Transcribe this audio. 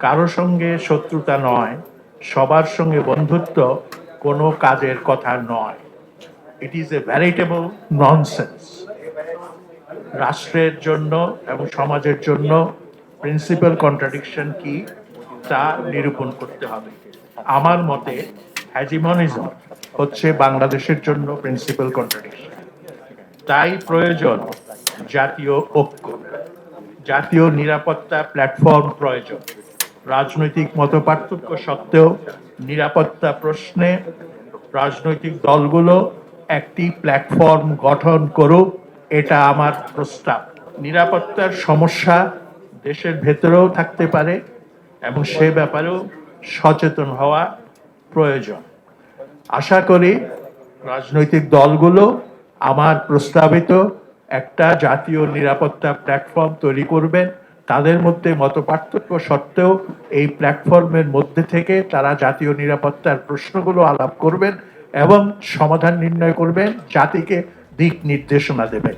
কারও সঙ্গে শত্রুতা নয়, সবার সঙ্গে বন্ধুত্ব কোনো কাজের কথা নয়। ইট ইজ এ ভ্যারিটেবল ননসেন্স রাষ্ট্রের জন্য এবং সমাজের জন্য প্রিন্সিপাল কন্ট্রাডিকশন কি তা নিরূপণ করতে হবে। আমার মতে হ্যাজিমনিজম হচ্ছে বাংলাদেশের জন্য প্রিন্সিপাল কন্ট্রাডিকশন তাই প্রয়োজন জাতীয় ঐক্য, জাতীয় নিরাপত্তা প্ল্যাটফর্ম প্রয়োজন। রাজনৈতিক মতপার্থক্য সত্ত্বেও নিরাপত্তা প্রশ্নে রাজনৈতিক দলগুলো একটি প্ল্যাটফর্ম গঠন করুক, এটা আমার প্রস্তাব। নিরাপত্তার সমস্যা দেশের ভেতরেও থাকতে পারে এবং সে ব্যাপারেও সচেতন হওয়া প্রয়োজন। আশা করি রাজনৈতিক দলগুলো আমার প্রস্তাবিত একটা জাতীয় নিরাপত্তা প্ল্যাটফর্ম তৈরি করবেন। তাদের মধ্যে মত পার্থক্য সত্ত্বেও এই প্ল্যাটফর্মের মধ্যে থেকে তারা জাতীয় নিরাপত্তার প্রশ্নগুলো আলাপ করবেন এবং সমাধান নির্ণয় করবেন, জাতিকে দিক নির্দেশনা দেবেন।